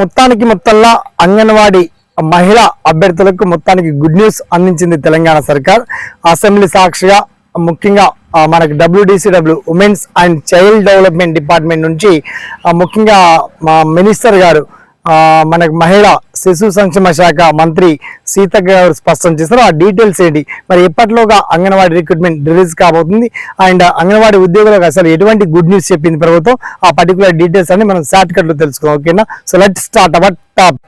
మొత్తానికి మొత్తంలో అంగన్వాడీ మహిళా అభ్యర్థులకు మొత్తానికి గుడ్ న్యూస్ అందించింది తెలంగాణ సర్కార్. అసెంబ్లీ సాక్షిగా ముఖ్యంగా మనకు మనకి WDCW women's and child development department నుంచి ముఖ్యంగా మా మినిస్టర్ గారు మనకు మహిళా శిశు సంక్షేమ శాఖ మంత్రి సీత గారు స్పష్టం చేశారు. ఆ డీటెయిల్స్ ఏంటి? మరి ఎప్పటిలోగా అంగన్వాడీ రిక్రూట్మెంట్ రిలీజ్ కాబోతుంది? అండ్ అంగన్వాడీ ఉద్యోగులకు అసలు ఎటువంటి గుడ్ న్యూస్ చెప్పింది ప్రభుత్వం? ఆ పర్టికులర్ డీటెయిల్స్ అన్ని మనం షార్ట్ కట్లో తెలుసుకుందాం ఓకేనా? So let start our top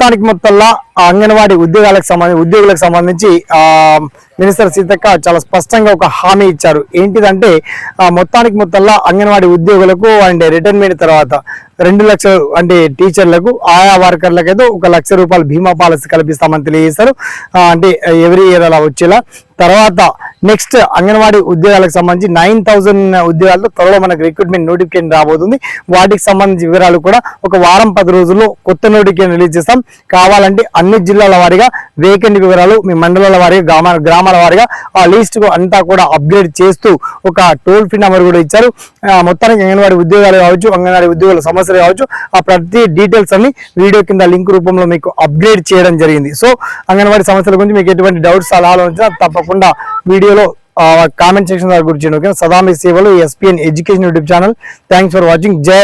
మొత్తానికి మొత్తంలో ఆ అంగన్వాడీ ఉద్యోగాలకు సంబంధించి ఉద్యోగులకు సంబంధించి ఆ మినిస్టర్ సీతక్క చాలా స్పష్టంగా ఒక హామీ ఇచ్చారు. ఏంటిదంటే మొత్తానికి మొత్తంలో అంగన్వాడీ ఉద్యోగులకు అండ్ రిటైర్మెంట్ తర్వాత రెండు లక్షలు అంటే టీచర్లకు ఆయా వర్కర్లకు ఏదో ఒక లక్ష రూపాయలు బీమా పాలసీ కల్పిస్తామని తెలియజేశారు. అంటే ఎవ్రీ ఇయర్ అలా వచ్చేలా. తర్వాత నెక్స్ట్ అంగన్వాడీ ఉద్యోగాలకు సంబంధించి నైన్ థౌసండ్ ఉద్యోగాలతో త్వరలో మనకు రిక్రూట్మెంట్ నోటిఫికేషన్ రాబోతుంది. వాటికి సంబంధించి వివరాలు కూడా ఒక వారం పది రోజుల్లో కొత్త నోటిఫికేషన్ రిలీజ్ చేస్తాం. కావాలంటే అన్ని జిల్లాల వారీగా వేకెంట్ వివరాలు మీ మండలాల వారీగా గ్రామ గ్రామాల వారిగా ఆ లిస్ట్ అంతా కూడా అప్డేట్ చేస్తూ ఒక టోల్ ఫ్రీ నెంబర్ కూడా ఇచ్చారు. మొత్తానికి అంగన్వాడీ ఉద్యోగాలు కావచ్చు అంగన్వాడీ ఉద్యోగుల సమస్యలు కావచ్చు ఆ ప్రతి డీటెయిల్స్ అన్ని వీడియో కింద లింక్ రూపంలో మీకు అప్డేట్ చేయడం జరిగింది. సో అంగన్వాడీ సమస్యల గురించి మీకు ఎటువంటి డౌట్స్ సలహాలు వచ్చినా తప్పకుండా వీడియోలో కామెంట్ సెక్షన్ ద్వారా గురించి ఓకే సదా మీ సేవలు SPN education YouTube channel thanks for watching జై